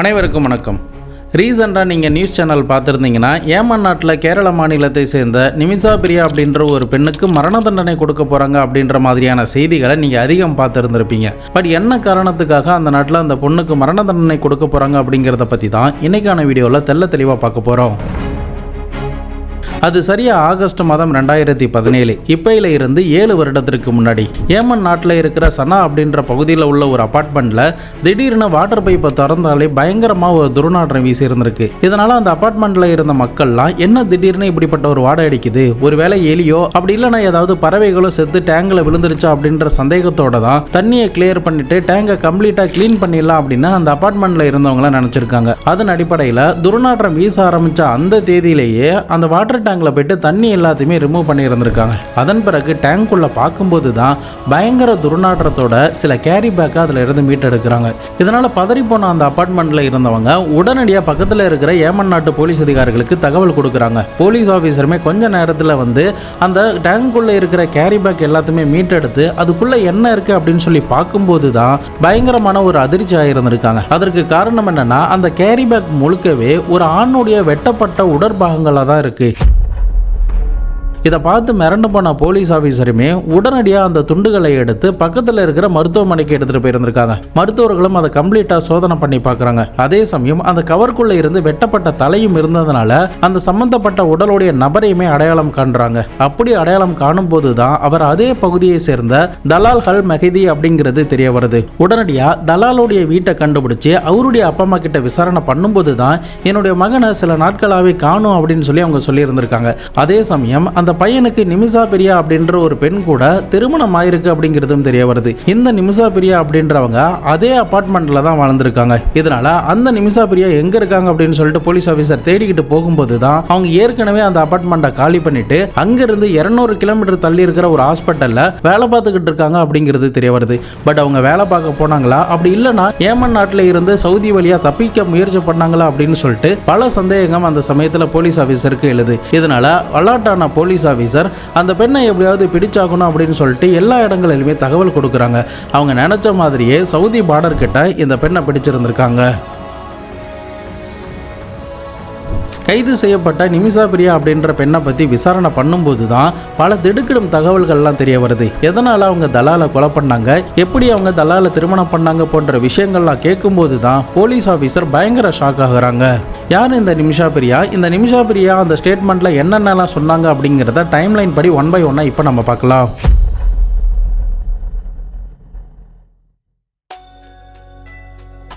அனைவருக்கும் வணக்கம். ரீசெண்டாக நீங்கள் நியூஸ் சேனல் பார்த்துருந்தீங்கன்னா ஏமன் நாட்டில் கேரள மாநிலத்தை சேர்ந்த நிமிஷா பிரியா அப்படின்ற ஒரு பெண்ணுக்கு மரண தண்டனை கொடுக்க போகிறாங்க அப்படின்ற மாதிரியான செய்திகளை நீங்கள் அதிகம் பார்த்துருந்துருப்பீங்க. பட் என்ன காரணத்துக்காக அந்த நாட்டில் அந்த பொண்ணுக்கு மரண தண்டனை கொடுக்க போகிறாங்க அப்படிங்கிறத பற்றி தான் இன்றைக்கான வீடியோவில் தெள்ள தெளிவாக பார்க்க போகிறோம் அது சரியா ஆகஸ்ட் மாதம் ரெண்டாயிரத்தி பதினேழு. இப்பையில இருந்து ஏழு வருடத்திற்கு முன்னாடி. ஏமன் நாட்டில் இருக்கிற சனா அப்படின்ற பகுதியில் உள்ள ஒரு அபார்ட்மெண்ட்ல திடீர்னு வாட்டர் பைப்பை திறந்தாலே பயங்கரமா ஒரு துர்நாற்றம் வீசி இருந்திருக்கு இதனால அந்த அபார்ட்மெண்ட்ல இருந்த மக்கள்லாம் என்ன திடீர்னு இப்படிப்பட்ட ஒரு வாடை அடிக்குது? ஒருவேளை எலியோ அப்படி இல்லைன்னா ஏதாவது பறவைகளோ செத்து டேங்கில் விழுந்துருச்சா அப்படின்ற சந்தேகத்தோட தான் தண்ணியை கிளியர் பண்ணிட்டு டேங்கை கம்ப்ளீட்டா க்ளீன் பண்ணிடலாம் அப்படின்னு அந்த அபார்ட்மெண்ட்ல இருந்தவங்க நினைச்சிருக்காங்க. அதன் அடிப்படையில் துர்நாற்றம் வீச ஆரம்பிச்ச அந்த தேதியிலேயே அந்த வாட்டர் டேங்கில் போயிட்டு தண்ணி எல்லாத்தையுமே ரிமூவ் பண்ணி இருந்திருக்காங்க. அதன் பிறகு டேங்க்குள்ளே பார்க்கும்போது தான் பயங்கர துர்நாற்றத்தோட சில கேரி பேக்கை அதில் இருந்து மீட்டெடுக்கிறாங்க. இதனால் பதறி போன அந்த அப்பார்ட்மெண்ட்டில் இருந்தவங்க உடனடியாக பக்கத்தில் இருக்கிற ஏமன் நாட்டு போலீஸ் அதிகாரிகளுக்கு தகவல் கொடுக்குறாங்க. போலீஸ் ஆஃபீஸருமே கொஞ்ச நேரத்தில் வந்து அந்த டேங்குள்ளே இருக்கிற கேரி பேக் எல்லாத்தையுமே மீட்டெடுத்து அதுக்குள்ளே என்ன இருக்குது அப்படின்னு சொல்லி பார்க்கும்போது தான் பயங்கரமான ஒரு அதிர்ச்சி ஆகியிருந்திருக்காங்க அதற்கு காரணம் என்னென்னா அந்த கேரி பேக் முழுக்கவே ஒரு ஆணுடைய வெட்டப்பட்ட உடற்பாகங்களாக தான் இருக்குது இதை பார்த்து மிரண்டு போன போலீஸ் ஆஃபீஸருமே உடனடியாக அந்த துண்டுகளை எடுத்து பக்கத்தில் இருக்கிற மருத்துவமனைக்கு எடுத்துகிட்டு போயிருந்திருக்காங்க. மருத்துவர்களும் அதை கம்ப்ளீட்டாக சோதனை பண்ணி பார்க்குறாங்க. அதே சமயம் அந்த கவர்க்குள்ளே இருந்து வெட்டப்பட்ட தலையும் இருந்ததுனால அந்த சம்பந்தப்பட்ட உடலுடைய நபரையுமே அடையாளம் காண்றாங்க. அப்படி அடையாளம் காணும்போது தான் அவர் அதே பகுதியை சேர்ந்த தலால் ஹல் மெஹதி அப்படிங்கிறது தெரிய வருது. உடனடியாக தலாலுடைய வீட்டை கண்டுபிடிச்சு அவருடைய அப்பா அம்மா கிட்ட விசாரணை பண்ணும்போது தான் என்னுடைய மகனை சில நாட்களாகவே காணும் அப்படின்னு சொல்லி அவங்க சொல்லியிருந்திருக்காங்க. அதே சமயம் அந்த பையனுக்கு நிமிஷா பிரியா அப்படின்ற ஒரு பெண் கூட திருமணம் ஆயிருக்கு அப்படிங்கிறதும் தெரிய வருது. இந்த நிமிஷா பிரியா அப்படின்றவங்க அதே அபார்ட்மெண்ட்ல தான் வாழ்ந்திருக்காங்க. இதனால அந்த நிமிஷா பிரியா எங்க இருக்காங்க அப்படின்னு சொல்லிட்டு போலீஸ் ஆஃபீஸர் தேடிக்கிட்டு போகும்போது தான் அவங்க ஏற்கனவே அந்த அபார்ட்மெண்ட்டை காலி பண்ணிட்டு அங்கிருந்து இருநூறு கிலோமீட்டர் தள்ளி இருக்கிற ஒரு ஹாஸ்பிட்டல்ல வேலை பார்த்துக்கிட்டு இருக்காங்க அப்படிங்கிறது தெரிய வருது. பட் அவங்க வேலை பார்க்க போனாங்களா? அப்படி இல்லைன்னா ஏமன் நாட்டில் இருந்து சவுதி வழியா தப்பிக்க முயற்சி பண்ணாங்களா அப்படின்னு சொல்லிட்டு பல சந்தேகம் அந்த சமயத்தில் போலீஸ் ஆஃபீஸருக்கு எழுது. இதனால அலாட்டான போலீஸ் ஆஃபீஸர் அந்த பெண்ணை எப்படியாவது பிடிச்சாகணும் அப்படின்னு சொல்லிட்டு எல்லா இடங்களிலுமே தகவல் கொடுக்குறாங்க. அவங்க நினைச்ச மாதிரியே சவுதி பார்டர் கிட்ட இந்த பெண்ணை பிடிச்சிருந்திருக்காங்க. கைது செய்யப்பட்ட நிமிஷா பிரியா அப்படின்ற பெண்ணை பற்றி விசாரணை பண்ணும்போது தான் பல திடுக்கிடும் தகவல்கள்லாம் தெரிய வருது. எதனால் அவங்க தலாலை கொலை பண்ணாங்க? எப்படி அவங்க தலாலை திருமணம் பண்ணாங்க போன்ற விஷயங்கள்லாம் கேட்கும்போது தான் போலீஸ் ஆஃபீஸர் பயங்கர ஷாக் ஆகுறாங்க. யார் இந்த நிமிஷா பிரியா? இந்த நிமிஷா பிரியா அந்த ஸ்டேட்மெண்ட்டில் என்னென்னலாம் சொன்னாங்க அப்படிங்கிறத டைம்லைன் படி ஒன் பை ஒன்னாக இப்போ நம்ம பார்க்கலாம்.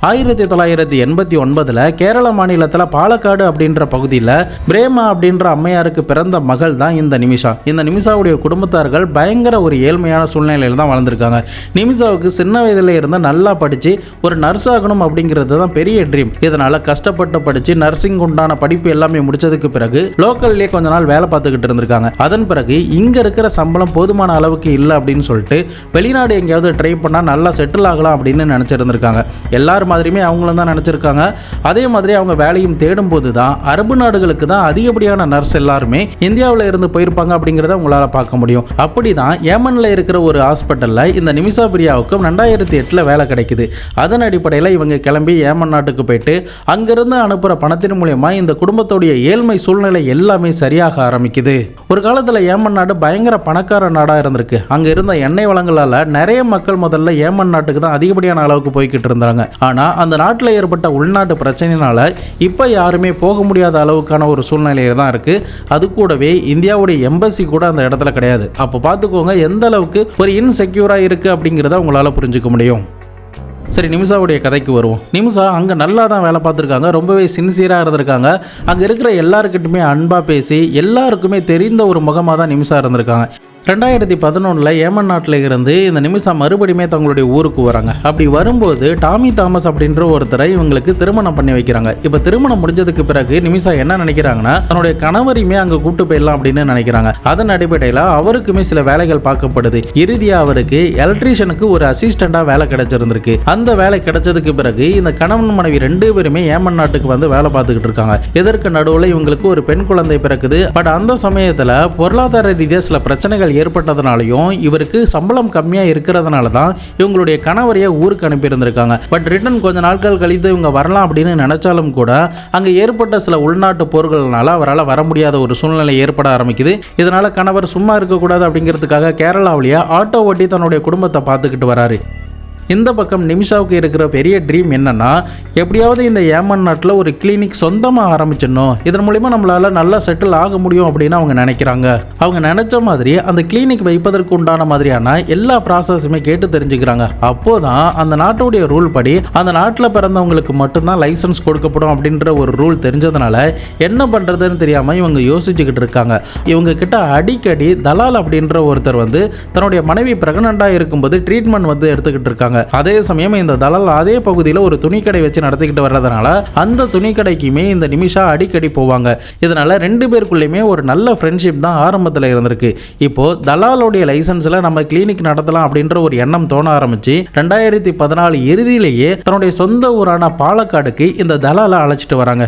ஆயிரத்தி தொள்ளாயிரத்தி எண்பத்தி ஒன்பதில் கேரள மாநிலத்தில் பாலக்காடு அப்படின்ற பகுதியில் பிரேமா அப்படின்ற அம்மையாருக்கு பிறந்த மகள் தான் இந்த நிமிஷா. இந்த நிமிஷாவுடைய குடும்பத்தார்கள் பயங்கர ஒரு ஏழ்மையான சூழ்நிலையில் தான் வளர்ந்துருக்காங்க. நிமிஷாவுக்கு சின்ன வயதில் இருந்து நல்லா படித்து ஒரு நர்ஸ் ஆகணும் அப்படிங்கிறது தான் பெரிய ட்ரீம் இதனால் கஷ்டப்பட்டு படித்து நர்சிங் உண்டான படிப்பு எல்லாமே முடிச்சதுக்கு பிறகு லோக்கல்லே கொஞ்ச நாள் வேலை பார்த்துக்கிட்டு இருந்திருக்காங்க. அதன் பிறகு இங்கே இருக்கிற சம்பளம் போதுமான அளவுக்கு இல்லை அப்படின்னு சொல்லிட்டு வெளிநாடு எங்கேயாவது ட்ரை பண்ணால் நல்லா செட்டில் ஆகலாம் அப்படின்னு நினச்சிருந்திருக்காங்க. எல்லாரும் மாதிரியுமே அவங்களும் தான் நினச்சிருக்காங்க. அதே மாதிரி அவங்க வேலையும் தேடும் போது தான் அரபு நாடுகளுக்கு தான் அதிகப்படியான நர்ஸ் எல்லாருமே இந்தியாவில் இருந்து போயிருப்பாங்க அப்படிங்கிறத உங்களால் பார்க்க முடியும். அப்படி தான் ஏமனில் இருக்கிற ஒரு ஹாஸ்பிட்டலில் இந்த நிமிஷா பிரியாவுக்கும் ரெண்டாயிரத்தி எட்டில் வேலை கிடைக்குது. அதன் அடிப்படையில் இவங்க கிளம்பி ஏமன் நாட்டுக்கு போயிட்டு அங்கிருந்து அனுப்புகிற பணத்தின் மூலயமா இந்த குடும்பத்துடைய ஏழ்மை சூழ்நிலை எல்லாமே சரியாக ஆரம்பிக்குது. ஒரு காலத்தில் ஏமன் நாடு பயங்கர பணக்கார நாடாக இருந்திருக்கு. அங்கே இருந்த எண்ணெய் வளங்களால் நிறைய மக்கள் முதல்ல ஏமன் நாட்டுக்கு தான் அதிகப்படியான அளவுக்கு போய்கிட்டு இருந்தாங்க. ஆனால் அந்த நாட்டில் ஏற்பட்ட உள்நாட்டு பிரச்சனையினால் இப்போ யாருமே போக முடியாத அளவுக்கான ஒரு சூழ்நிலையில் தான் இருக்குது அது கூடவே இந்தியாவுடைய எம்பசி கூட அந்த இடத்துல கிடையாது. அப்போ பார்த்துக்கோங்க எந்த அளவுக்கு ஒரு இன்செக்யூராக இருக்குது அப்படிங்கிறத உங்களால் புரிஞ்சுக்க முடியும். சரி நிமிஷாவுடைய கதைக்கு வருவோம். நிமிஷா அங்கே நல்லா தான் வேலை பார்த்துருக்காங்க. ரொம்பவே சின்சியராக இருந்திருக்காங்க. அங்கே இருக்கிற எல்லாருக்கிட்டுமே அன்பாக பேசி எல்லாருக்குமே தெரிந்த ஒரு முகமாக தான் நிமிஷா இருந்திருக்காங்க. ரெண்டாயிரத்தி பதினொன்றில் ஏமன் நாட்டில் இருந்து இந்த நிமிஷம் மறுபடியுமே தங்களுடைய ஊருக்கு வராங்க. அப்படி வரும்போது டாமி தாமஸ் அப்படின்ற ஒருத்தரை இவங்களுக்கு திருமணம் பண்ணி வைக்கிறாங்க. இப்போ திருமணம் முடிஞ்சதுக்கு பிறகு நிமிஷா என்ன நினைக்கிறாங்கன்னா தன்னுடைய கணவரையுமே அங்கே கூட்டு போயிடலாம் அப்படின்னு நினைக்கிறாங்க. அதன் அடிப்படையில் அவருக்குமே சில வேலைகள் பார்க்கப்படுது. இறுதியாக அவருக்கு எலக்ட்ரீஷியனுக்கு ஒரு அசிஸ்டண்டாக வேலை கிடைச்சிருந்திருக்கு. அந்த வேலை கிடைச்சதுக்கு பிறகு இந்த கணவன் மனைவி ரெண்டு பேருமே ஏமன் நாட்டுக்கு வந்து வேலை பார்த்துக்கிட்டு இருக்காங்க. இதற்கு நடுவில் இவங்களுக்கு ஒரு பெண் குழந்தை பிறக்குது. பட் அந்த சமயத்தில் பொருளாதார ரீதியாக சில பிரச்சனைகள் ஏற்பட்டதுனாலையும் இவருக்கு சம்பளம் கம்மியாக இருக்கிறதுனால தான் இவங்களுடைய கணவரையே ஊருக்கு அனுப்பியிருந்திருக்காங்க. பட் ரிட்டன் கொஞ்ச நாட்கள் கழித்து இவங்க வரலாம் அப்படின்னு நினைச்சாலும் கூட அங்கே ஏற்பட்ட சில உள்நாட்டு போர்கள்னால அவரால் வர முடியாத ஒரு சூழ்நிலை ஏற்பட ஆரம்பிக்குது. இதனால் கணவர் சும்மா இருக்கக்கூடாது அப்படிங்கிறதுக்காக கேரளாவிலேயே ஆட்டோ ஓட்டி தன்னுடைய குடும்பத்தை பார்த்துக்கிட்டு வராரு. இந்த பக்கம் நிமிஷாவுக்கு இருக்கிற பெரிய ட்ரீம் என்னன்னா எப்படியாவது இந்த ஏமன் நாட்டில் ஒரு கிளினிக் சொந்தமாக ஆரம்பிச்சிடணும். இதன் மூலிமா நம்மளால நல்லா செட்டில் ஆக முடியும் அப்படின்னு அவங்க நினைக்கிறாங்க. அவங்க நினைச்ச மாதிரி அந்த கிளினிக் வைப்பதற்கு உண்டான மாதிரியான எல்லா ப்ராசஸுமே கேட்டு தெரிஞ்சுக்கிறாங்க. அப்போதான் அந்த நாட்டுடைய ரூல் படி அந்த நாட்டில் பிறந்தவங்களுக்கு மட்டும்தான் லைசன்ஸ் கொடுக்கப்படும் அப்படின்ற ஒரு ரூல் தெரிஞ்சதுனால என்ன பண்ணுறதுன்னு தெரியாமல் இவங்க யோசிச்சுக்கிட்டு இருக்காங்க. இவங்க கிட்ட அடிக்கடி தலால் அப்படின்ற ஒருத்தர் வந்து தன்னுடைய மனைவி பிரெக்னண்டாக இருக்கும்போது ட்ரீட்மெண்ட் வந்து எடுத்துக்கிட்டு இருக்காங்க. அதே சமயம் இந்த தலால் அதே பகுதியில் ஒரு துணிக்கடை வச்சு நடத்திக்கிட்டு வர்றதுனால அந்த துணிக்கடைக்குமே இந்த நிமிஷா அடிக்கடி போவாங்க. இதனால ரெண்டு பேருக்குள்ளேயுமே ஒரு நல்ல ஃப்ரெண்ட்ஷிப் தான் ஆரம்பத்தில் இருந்திருக்கு. இப்போ தலாலுடைய லைசன்ஸில் நம்ம கிளினிக் நடத்தலாம் அப்படின்ற ஒரு எண்ணம் தோண ஆரம்பிச்சு ரெண்டாயிரத்தி பதினாலு இறுதியிலேயே தன்னுடைய சொந்த ஊரான பாலக்காடுக்கு இந்த தலாலை அழைச்சிட்டு வராங்க.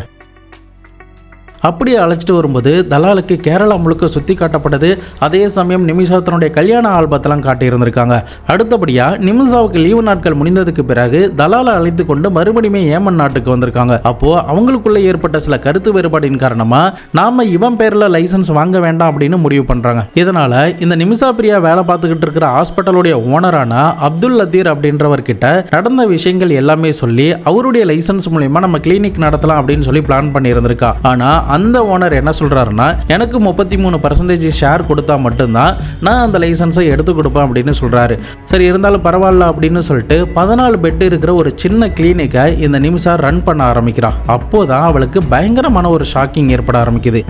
அப்படியே அழைச்சிட்டு வரும்போது தலாலுக்கு கேரளா முழுக்க சுற்றி காட்டப்பட்டது. அதே சமயம் நிமிஷா தன்னுடைய கல்யாண ஆல்பத்தெல்லாம் காட்டியிருந்திருக்காங்க. அடுத்தபடியாக நிமிஷாவுக்கு லீவு நாட்கள் முடிந்ததுக்கு பிறகு தலாலை அழைத்து கொண்டு மறுபடியுமே ஏமன் நாட்டுக்கு வந்திருக்காங்க. அப்போ அவங்களுக்குள்ள ஏற்பட்ட சில கருத்து வேறுபாடின் காரணமா நாம இவன் பேர்ல லைசன்ஸ் வாங்க வேண்டாம் அப்படின்னு முடிவு பண்றாங்க. இதனால இந்த நிமிஷா பிரியா வேலை பார்த்துக்கிட்டு இருக்கிற ஹாஸ்பிட்டலுடைய ஓனரான அப்துல் லத்தீர் அப்படின்றவர்கிட்ட நடந்த விஷயங்கள் எல்லாமே சொல்லி அவருடைய லைசன்ஸ் மூலயமா நம்ம கிளினிக் நடத்தலாம் அப்படின்னு சொல்லி பிளான் பண்ணியிருந்திருக்கா. ஆனா அந்த ஓனர் என்ன சொல்கிறாருன்னா எனக்கு முப்பத்தி மூணு பர்சன்டேஜ் ஷேர் கொடுத்தா மட்டும்தான் நான் அந்த லைசன்ஸை எடுத்து கொடுப்பேன் அப்படின்னு சொல்கிறாரு சரி இருந்தாலும் பரவாயில்ல அப்படின்னு சொல்லிட்டு பதினாலு பெட் இருக்கிற ஒரு சின்ன கிளினிக்கை இந்த நிமிஷம் ரன் பண்ண ஆரம்பிக்கிறான். அப்போதான் அவளுக்கு பயங்கரமான ஒரு ஷாக்கிங் ஏற்பட ஆரம்பிக்குது.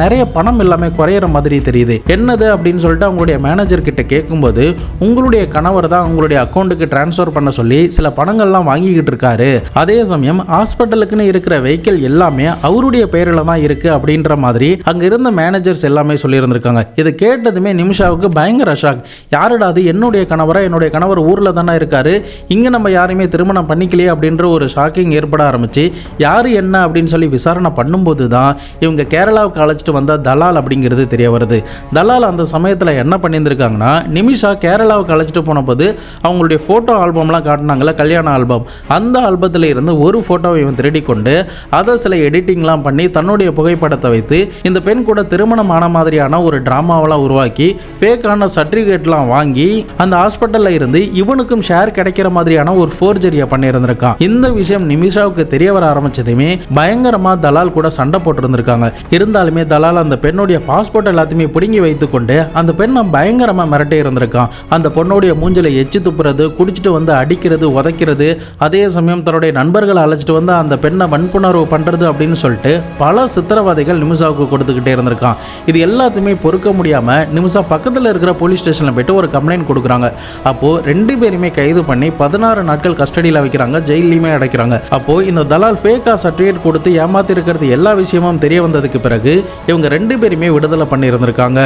நிறைய பணம் எல்லாமே குறையிற மாதிரி தெரியுது. என்னது அப்படின்னு சொல்லிட்டு அவங்களுடைய மேனேஜர் கிட்ட கேட்கும்போது உங்களுடைய கணவர் தான் உங்களுடைய அக்கௌண்ட்டுக்கு டிரான்ஸ்ஃபர் பண்ண சொல்லி சில பணங்கள்லாம் வாங்கிக்கிட்டு இருக்காரு. அதே சமயம் ஹாஸ்பிட்டலுக்குன்னு இருக்கிற வெஹிக்கிள் எல்லாமே அவருடைய பெயரில் தான் இருக்கு அப்படின்ற மாதிரி அங்க இருந்த மேனேஜர்ஸ் எல்லாமே சொல்லியிருந்திருக்காங்க. இது கேட்டதுமே நிமிஷாவுக்கு பயங்கர ஷாக் யாருடா அது? என்னுடைய கணவரா? என்னுடைய கணவர் ஊர்ல தானே இருக்காரு. இங்க நம்ம யாரையுமே திருமணம் பண்ணிக்கலையே அப்படின்ற ஒரு ஷாக்கிங் ஏற்பட ஆரம்பிச்சு யாரு என்ன அப்படின்னு சொல்லி விசாரணை பண்ணும்போது தான் இவங்க கேரளாவுக்கு அழைச்சிட்டு வந்த தலால் அப்படிங்கிறது தெரிய வருது. தலால் அந்த சமயத்தில் என்ன பண்ணியிருந்திருக்காங்கன்னா நிமிஷா கேரளாவுக்கு அழைச்சிட்டு போனபோது அவங்களுடைய ஃபோட்டோ ஆல்பம்லாம் காட்டினாங்களே கல்யாண ஆல்பம் அந்த ஆல்பத்தில் இருந்து ஒரு ஃபோட்டோவை இவன் திருடி கொண்டு அதை சில எடிட்டிங்லாம் பண்ணி தன்னுடைய புகைப்படத்தை வைத்து இந்த பெண் கூட திருமணம் ஆன மாதிரியான ஒரு ட்ராமாவெல்லாம் உருவாக்கி ஃபேக்கான சர்டிஃபிகேட்லாம் வாங்கி அந்த ஹாஸ்பிட்டலில் இருந்து இவனுக்கும் ஷேர் கிடைக்கிற மாதிரியான ஒரு ஃபோர்ஜரியை பண்ணியிருந்திருக்கான். இந்த விஷயம் நிமிஷாவுக்கு தெரிய வர ஆரம்பிச்சதுமே பயங்கரமாக தலால் கூட சண்டை போட்டிருந்திருக்காங்க. இருந்தாலுமே தலால் அந்த பெண்ணுடைய பாஸ்போர்ட் எல்லாத்தையுமே பிடுங்கி வைத்துக்கொண்டு அந்த பெண்ணை பயங்கரமாக மிரட்டி இருந்திருக்கான். அந்த பொண்ணுடைய மூஞ்சில எச்சி துப்புறது குடிச்சிட்டு வந்து அடிக்கிறது உதைக்கிறது அதே சமயம் தன்னுடைய நண்பர்களை அழைச்சிட்டு வந்து அந்த பெண்ணை வன்புணர்வு பண்ணுறது அப்படின்னு சொல்லிட்டு பல சித்திரவாதிகள் நிமிஷாவுக்கு கொடுத்துக்கிட்டே இருந்திருக்கான். இது எல்லாத்தையுமே பொறுக்க முடியாமல் நிமிஷா பக்கத்தில் இருக்கிற போலீஸ் ஸ்டேஷனில் போயிட்டு ஒரு கம்ப்ளைண்ட் கொடுக்குறாங்க. அப்போது ரெண்டு பேருமே கைது பண்ணி பதினாறு நாட்கள் கஸ்டடியில் வைக்கிறாங்க ஜெயிலையுமே அடைக்கிறாங்க. அப்போது இந்த தலால் ஃபேக்கா சர்டிஃபிகேட் கொடுத்து ஏமாத்தி இருக்கிறது எல்லா விஷயமும் தெரிய வந்ததுக்கு பிறகு இவங்க ரெண்டு பேருமே விடுதலை பண்ணியிருந்திருக்காங்க.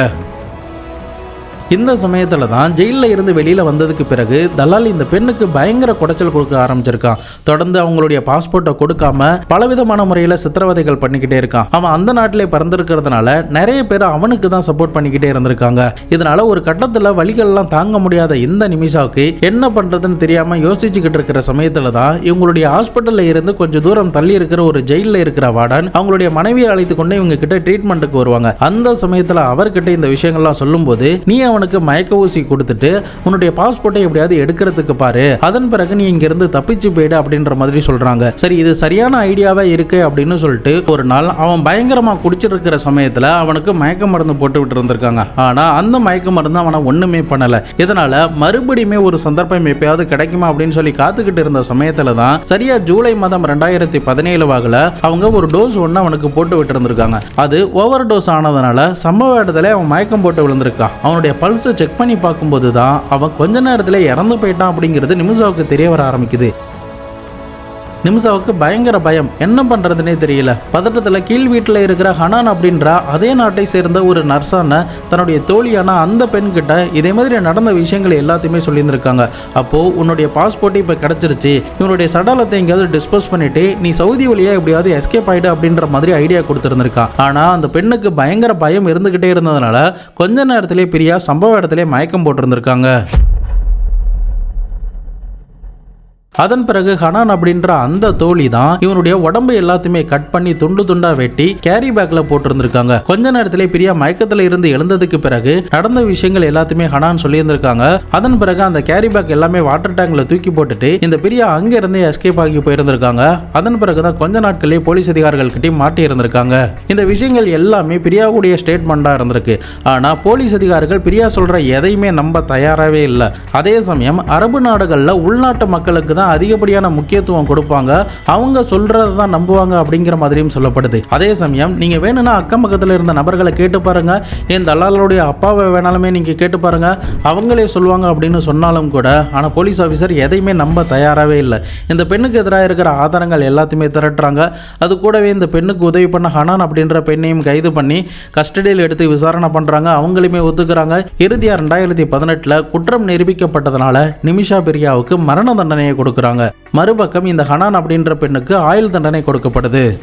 இந்த சமயத்தில் தான் ஜெயிலில் இருந்து வெளியில் வந்ததுக்கு பிறகு தலால் இந்த பெண்ணுக்கு பயங்கர குடைச்சல் கொடுக்க ஆரம்பிச்சிருக்கான். தொடர்ந்து அவங்களுடைய பாஸ்போர்ட்டை கொடுக்காம பலவிதமான முறையில் சித்திரவதைகள் பண்ணிக்கிட்டே இருக்கான். அவன் அந்த நாட்டிலே பிறந்திருக்கிறதுனால நிறைய பேர் அவனுக்கு தான் சப்போர்ட் பண்ணிக்கிட்டே இருந்திருக்காங்க. இதனால ஒரு கட்டத்தில் வழிகள்லாம் தாங்க முடியாத இந்த நிமிஷாவுக்கு என்ன பண்ணுறதுன்னு தெரியாமல் யோசிச்சுக்கிட்டு இருக்கிற சமயத்தில் தான் இவங்களுடைய ஹாஸ்பிட்டலில் இருந்து கொஞ்சம் தூரம் தள்ளி இருக்கிற ஒரு ஜெயிலில் இருக்கிற வார்டன் அவங்களுடைய மனைவியை அழைத்து கொண்டு இவங்க கிட்ட ட்ரீட்மெண்ட்டுக்கு வருவாங்க. அந்த சமயத்தில் அவர்கிட்ட இந்த விஷயங்கள்லாம் சொல்லும்போது நீ அவனுக்கு மயக்க ஊசி கொடுத்துட்டு உன்னுடைய பாஸ்போர்ட்டை எப்படியாவது எடுக்கிறதுக்கு பாரு. அதன் பிறகு நீ இங்கிருந்து தப்பிச்சு போயிடு அப்படின்ற மாதிரி சொல்றாங்க. சரி இது சரியான ஐடியாவா இருக்கு அப்படின்னு சொல்லிட்டு ஒரு நாள் அவன் பயங்கரமா குடிச்சிருக்கிற சமயத்துல அவனுக்கு மயக்க மருந்து போட்டு விட்டு இருந்திருக்காங்க ஆனா அந்த மயக்க மருந்து அவனை ஒண்ணுமே பண்ணல. இதனால மறுபடியுமே ஒரு சந்தர்ப்பம் எப்பயாவது கிடைக்குமா அப்படின்னு சொல்லி காத்துக்கிட்டு இருந்த சமயத்துல தான் சரியா ஜூலை மாதம் ரெண்டாயிரத்தி பதினேழு வாகுல அவங்க ஒரு டோஸ் ஒன்று அவனுக்கு போட்டு விட்டு இருந்திருக்காங்க அது ஓவர் டோஸ் ஆனதுனால சம்பவ இடத்துல அவன் மயக்கம் போட்டு விழுந்திருக்கான். அவனுடைய பல்ஸை செக் பண்ணி பார்க்கும்போது தான் அவன் கொஞ்ச நேரத்தில் இறந்து போயிட்டான் அப்படிங்கிறது நிமிஷாவுக்கு தெரிய வர ஆரம்பிக்குது. நிமிஷாவுக்கு பயங்கர பயம். என்ன பண்றதுனே தெரியல. பதட்டத்துல கீழ் வீட்டில் இருக்கிற ஹனான் அப்படின்ற அதே நாட்டை சேர்ந்த ஒரு நர்ஸான தன்னுடைய தோழியான அந்த பெண் கிட்ட இதே மாதிரி நடந்த விஷயங்கள் எல்லாத்தையுமே சொல்லியிருந்திருக்காங்க. அப்போ உன்னுடைய பாஸ்போர்ட் இப்போ கிடைச்சிருச்சு. இவனுடைய சடலத்தை எங்கேயாவது டிஸ்போஸ் பண்ணிட்டு நீ சவுதி வழியா எப்படியாவது எஸ்கேப் ஆயிடு அப்படின்ற மாதிரி ஐடியா கொடுத்துருந்துருக்கான். ஆனா அந்த பெண்ணுக்கு பயங்கர பயம் இருந்துகிட்டே இருந்ததுனால கொஞ்ச நேரத்திலே பிரியா சம்பவ இடத்திலே மயக்கம் போட்டிருந்திருக்காங்க. அதன் பிறகு ஹனான் அப்படின்ற அந்த தோழி தான் இவனுடைய உடம்பு எல்லாத்தையுமே கட் பண்ணி துண்டு துண்டா வெட்டி கேரி பேக்ல போட்டிருந்திருக்காங்க. கொஞ்ச நேரத்திலே பிரியா மயக்கத்துல இருந்து எழுந்ததுக்கு பிறகு நடந்த விஷயங்கள் எல்லாத்தையுமே ஹனான் சொல்லியிருந்திருக்காங்க. அதன் பிறகு அந்த கேரி பேக் எல்லாமே வாட்டர் டேங்க்ல தூக்கி போட்டுட்டு இந்த பிரியா அங்க இருந்து எஸ்கேப் ஆகி போயிருந்திருக்காங்க. அதன் பிறகுதான் கொஞ்ச நாட்களே போலீஸ் அதிகாரிகள் கிட்டே மாட்டி இருந்திருக்காங்க. இந்த விஷயங்கள் எல்லாமே பிரியாவுடைய ஸ்டேட்மெண்டா இருந்திருக்கு. ஆனா போலீஸ் அதிகாரிகள் பிரியா சொல்ற எதையுமே நம்ப தயாராகவே இல்லை. அதே சமயம் அரபு நாடுகள்ல உள்நாட்டு மக்களுக்கு தான் அதிகப்படியான முக்கியத்துவம் கொடுப்பாங்க. அவங்க சொல்றதை தான் நம்புவாங்க அப்படிங்கிற மாதிரியும் சொல்லப்படுது. அதே சமயம் நீங்க வேணும்னா அக்கம் பக்கத்தில் இருந்த நபர்களை கேட்டு பாருங்க. என் தலாலுடைய அப்பாவை வேணாலுமே நீங்க கேட்டு பாருங்க. அவங்களே சொல்லுவாங்க அப்படின்னு சொன்னாலும் கூட ஆனால் போலீஸ் ஆஃபீஸர் எதையுமே நம்ப தயாராகவே இல்லை. இந்த பெண்ணுக்கு எதிராக இருக்கிற ஆதாரங்கள் எல்லாத்தையுமே திரட்டுறாங்க. அது கூடவே இந்த பெண்ணுக்கு உதவி பண்ண ஹனான் அப்படின்ற பெண்ணையும் கைது பண்ணி கஸ்டடியில் எடுத்து விசாரணை பண்றாங்க. அவங்களுமே ஒத்துக்கிறாங்க. இறுதியா ரெண்டாயிரத்தி பதினெட்டுல குற்றம் நிரூபிக்கப்பட்டதனால நிமிஷா பிரியாவுக்கு மரண தண்டனையை கொடுக்குறாங்க. மறுபக்கம் இந்த ஹனான் அப்படின்ற பெண்ணுக்கு ஆயுள் தண்டனை கொடுக்கப்படுது.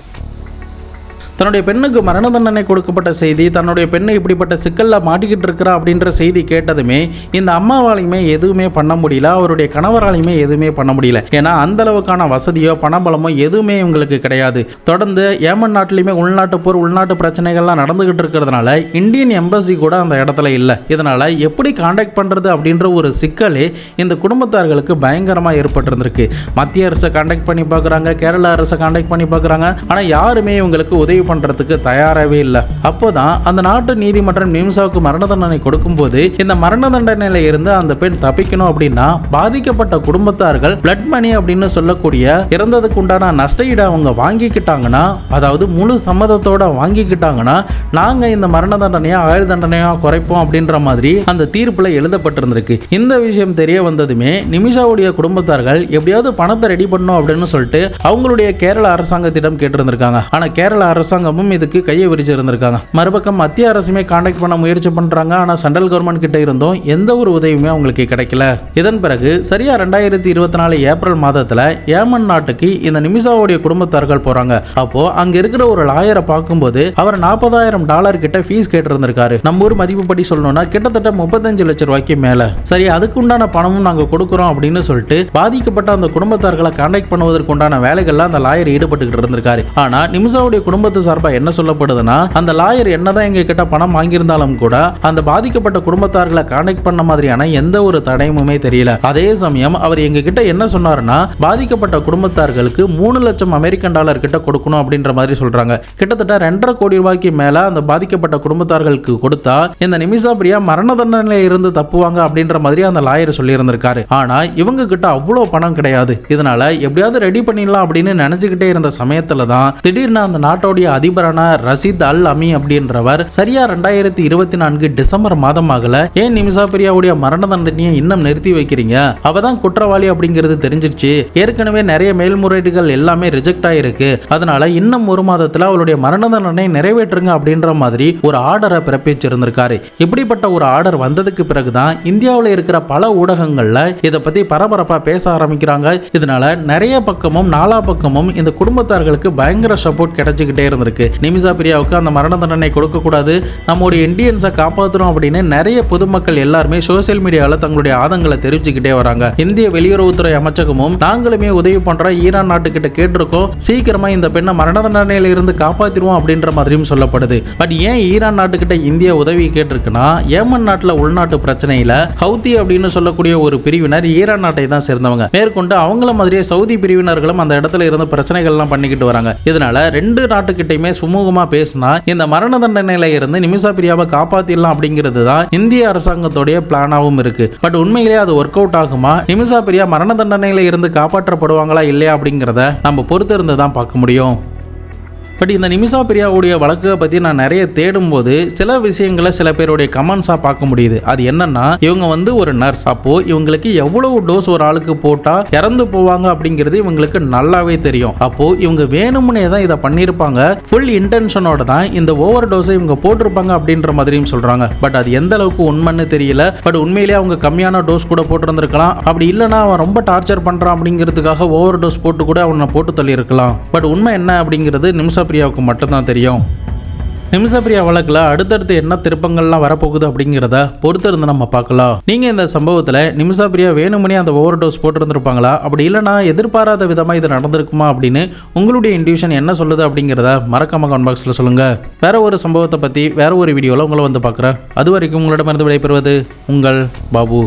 தன்னுடைய பெண்ணுக்கு மரண தண்டனை கொடுக்கப்பட்ட செய்தி தன்னுடைய பெண்ணை இப்படிப்பட்ட சிக்கலில் மாட்டிக்கிட்டு இருக்கிறா அப்படின்ற செய்தி கேட்டதுமே இந்த அம்மாவாலையுமே எதுவுமே பண்ண முடியல அவருடைய கணவராலையுமே எதுவுமே பண்ண முடியல. ஏன்னா அந்த அளவுக்கான வசதியோ பணபலமோ எதுவுமே இவங்களுக்கு கிடையாது. தொடர்ந்து ஏமன் நாட்டிலையுமே உள்நாட்டு போர் உள்நாட்டு பிரச்சனைகள்லாம் நடந்துகிட்டு இருக்கிறதுனால இந்தியன் எம்பசி கூட அந்த இடத்துல இல்லை. இதனால எப்படி காண்டாக்ட் பண்றது அப்படின்ற ஒரு சிக்கலே இந்த குடும்பத்தார்களுக்கு பயங்கரமா ஏற்பட்டிருந்திருக்கு. மத்திய அரசை காண்டாக்ட் பண்ணி பார்க்குறாங்க கேரளா அரசை காண்டாக்ட் பண்ணி பார்க்குறாங்க. ஆனால் யாருமே இவங்களுக்கு உதவி பண்றதுக்கு தயாராகவே இல்லை. அப்போதான் அந்த நாட்டு நீதிமன்றம் நிம்சாவுக்கு மரண தண்டனை கொடுக்கும்போது இந்த மரண தண்டனையில இருந்து அந்த பெண் தப்பிக்கணும் அப்படின்னா பாதிக்கப்பட்ட குடும்பத்தார்கள் பிளட் மணி அப்படின்னு சொல்லக்கூடிய இறந்ததுக்கு உண்டான நஷ்டஈடு அவங்க வாங்கிக்கிட்டாங்கன்னா அதாவது முழு சம்மதத்தோட வாங்கிக்கிட்டாங்கன்னா நாங்க இந்த மரண தண்டனையா ஆயுள் தண்டனையா குறைப்போம் அப்படின்ற மாதிரி அந்த தீர்ப்புல எழுதப்பட்டிருந்திருக்கு. இந்த விஷயம் தெரிய வந்ததுமே நிமிஷாவுடைய குடும்பத்தார்கள் எப்படியாவது பணத்தை ரெடி பண்ணும் அப்படின்னு சொல்லிட்டு அவங்களுடைய கேரள அரசாங்கத்திடம் கேட்டிருந்திருக்காங்க. ஆனா கேரள அரசாங்கமும் இதுக்கு கையை விரிச்சிருந்திருக்காங்க மறுபக்கம் மத்திய அரசுமே கான்டாக்ட் பண்ண முயற்சி பண்றாங்க. ஆனா சென்ட்ரல் கவர்மெண்ட் கிட்ட இருந்தும் எந்த ஒரு உதவியுமே அவங்களுக்கு கிடைக்கல. இதன் பிறகு சரியா ரெண்டாயிரத்தி இருபத்தி நாலு ஏப்ரல் மாதத்துல ஏமன் நாட்டுக்கு இந்த நிமிஷாவுடைய குடும்பத்தார்கள் போறாங்க. அப்போ அங்க இருக்கிற ஒரு லாயரை பார்க்கும்போது அவர் நாற்பதாயிரம் டாலர் கிட்ட ஃபீஸ் கேட்டிருந்திருக்காரு. நம்ம ஊர் மதிப்புப்படி சொல்லணும்னா கிட்டத்தட்ட முப்பத்தஞ்சு லட்சம் ரூபாய்க்கு மேல. சரி அதுக்குண்டான பணமும் நாங்க கொடுக்குறோம் அப்படின்னு சொல்லிட்டு பாதிக்கப்பட்ட அந்த குடும்பத்தார்களை கான்டாக்ட் பண்ணுவதற்குண்டான வேலைகள்லாம் அந்த லாயர் ஈடுபட்டுக்கிட்டு இருந்திருக்காரு. ஆனா நிமிஷாவுடைய குடும்பத்தை சார்பாக என்ன சொல்லப்படுதுன்னா அந்த லாயர் என்னதான் எங்ககிட்ட பணம் வாங்கியிருந்தாலும் கூட அந்த பாதிக்கப்பட்ட குடும்பத்தார்களை காண்டாக்ட் பண்ண மாதிரியான எந்த ஒரு தடயமுமே தெரியல. அதே சமயம் அவர் எங்ககிட்ட என்ன சொன்னாருன்னா பாதிக்கப்பட்ட குடும்பத்தார்களுக்கு மூணு லட்சம் அமெரிக்கன் டாலர் கிட்ட கொடுக்கணும் அப்படின்ற மாதிரி சொல்றாங்க. கிட்டத்தட்ட ரெண்டரை கோடி ரூபாய்க்கு மேல அந்த பாதிக்கப்பட்ட குடும்பத்தார்களுக்கு கொடுத்தா இந்த நிமிஷா பிரியா மரண தண்டனையில இருந்து தப்புவாங்க அப்படின்ற மாதிரி அந்த லாயர் சொல்லியிருந்திருக்காரு. ஆனா இவங்க கிட்ட அவ்வளோ பணம் கிடையாது. இதனால எப்படியாவது ரெடி பண்ணிடலாம் அப்படின்னு நினைச்சுக்கிட்டே இருந்த சமயத்துல தான் திடீர்னு அந்த நாட்டோடைய அதிபரான ரசீத் அல் அமி அப்படின்றவர் சரியா ரெண்டாயிரத்தி இருபத்தி நான்கு டிசம்பர் மாதம் ஆகல ஏன் நிமிஷா பிரியாவுடைய மரண தண்டனையை இன்னும் நிறுத்தி வைக்கிறீங்க? அவ தான் குற்றவாளி அப்படிங்கிறது தெரிஞ்சிருச்சு. ஏற்கனவே நிறைய மேல்முறையீடுகள் எல்லாமே ரிஜெக்ட் ஆயிருக்கு. அதனால இன்னும் ஒரு மாதத்துல அவளுடைய மரண தண்டனை நிறைவேற்றுங்க அப்படின்ற மாதிரி ஒரு ஆர்டரை பிறப்பிச்சிருந்திருக்காரு. இப்படிப்பட்ட ஒரு ஆர்டர் வந்ததுக்கு பிறகுதான் இந்தியாவில் இருக்கிற பல ஊடகங்கள்ல இதை பத்தி பரபரப்பா பேச ஆரம்பிக்கிறாங்க. இதனால நிறைய பக்கமும் நாலா பக்கமும் இந்த குடும்பத்தார்களுக்கு பயங்கர சப்போர்ட் கிடைச்சிக்கிட்டே இருந்திருக்கு. இருக்கு. நிமிஷா பிரியாவுக்கு அந்த மரண தண்டனை கொடுக்க கூடாது. நம்முடைய இந்தியன்ஸை காப்பாற்றணும் அப்படின்னு நிறைய பொதுமக்கள் எல்லாருமே சோசியல் மீடியாவில் தங்களுடைய ஆதங்களை தெரிவிச்சுக்கிட்டே வராங்க. இந்திய வெளியுறவுத்துறை அமைச்சகமும் நாங்களுமே உதவி பண்றோம் ஈரான் நாட்டுக்கிட்ட கேட்டிருக்கோம். சீக்கிரமா இந்த பெண்ணை மரண தண்டனையில இருந்து காப்பாத்திடுவோம் அப்படின்ற மாதிரியும் சொல்லப்படுது. பட் ஏன் ஈரான் நாட்டுக்கிட்ட இந்தியா உதவி கேட்டிருக்குன்னா ஏமன் நாட்டில் உள்நாட்டு பிரச்சனையில ஹவுதி அப்படின்னு சொல்லக்கூடிய ஒரு பிரிவினர் ஈரான் நாட்டை தான் சேர்ந்தவங்க. மேற்கொண்டு அவங்கள மாதிரியே சவுதி பிரிவினர்களும் அந்த இடத்துல இருந்து பிரச்சனைகள்லாம் பண்ணிக்கிட்டு வராங்க. இதனால ரெண்டு நாட்டுக்கிட்டையுமே சுமூகமா பேசினா இந்த மரண தண்டனையில இருந்து நிமிஷா பிரியாவை காப்பாத்திடலாம் அப்படிங்கிறது தான் இந்திய அரசாங்கத்துடைய பிளானாவும் இருக்கு. பட் உண்மையிலேயே அது ஒர்க் அவுட் ஆகுமா? நிமிஷா பிரியா மரண தண்டனையில இருந்து காப்பாற்றப்படுவாங்களா இல்லையா அப்படிங்கிறத நம்ம பொறுத்திருந்து தான் பார்க்க முடியும். பட் இந்த நிமிஷா பிரியாவுடைய வழக்கை பற்றி நான் நிறைய தேடும்போது சில விஷயங்களை சில பேருடைய கமெண்ட்ஸாக பார்க்க முடியுது. அது என்னன்னா இவங்க வந்து ஒரு நர்ஸ் அப்போ இவங்களுக்கு எவ்வளவு டோஸ் ஒரு ஆளுக்கு போட்டால் இறந்து போவாங்க அப்படிங்கிறது இவங்களுக்கு நல்லாவே தெரியும். அப்போ இவங்க வேணும்னே தான் இதை பண்ணியிருப்பாங்க. ஃபுல் இன்டென்ஷனோட தான் இந்த ஓவர் டோஸை இவங்க போட்டிருப்பாங்க அப்படின்ற மாதிரியும் சொல்கிறாங்க பட் அது எந்த அளவுக்கு உண்மைன்னு தெரியல. பட் உண்மையிலேயே அவங்க கம்மியான டோஸ் கூட போட்டிருந்திருக்கலாம். அப்படி இல்லைன்னா அவன் ரொம்ப டார்ச்சர் பண்ணுறான் அப்படிங்கிறதுக்காக ஓவர் டோஸ் போட்டு கூட அவனை போட்டு தள்ளியிருக்கலாம். பட் உண்மை என்ன அப்படிங்கிறது நிமிஷம் பிரியாவுக்கு மட்டும்தான் தெரியும். நிமிஷப்பிரியா வழக்கில் அடுத்தடுத்து என்ன திருப்பங்கள்லாம் வரப்போகுது அப்படிங்கிறத பொறுத்திருந்து நம்ம பார்க்கலாம். நீங்கள் இந்த சம்பவத்தில் நிமிஷாப்பிரியா வேணுமனே அந்த ஓவர் டோஸ் போட்டிருந்துருப்பாங்களா? அப்படி இல்லைனா எதிர்பாராத விதமாக இது நடந்திருக்குமா அப்படின்னு உங்களுடைய இன்டியூஷன் என்ன சொல்லுது அப்படிங்கிறத மறக்காம கமெண்ட் பாக்ஸில் சொல்லுங்கள் வேற ஒரு சம்பவத்தை பற்றி வேற ஒரு வீடியோவில் உங்களை வந்து பார்க்குறேன். அது வரைக்கும் உங்களிடமிருந்து விடைபெறுவது உங்கள் பாபு.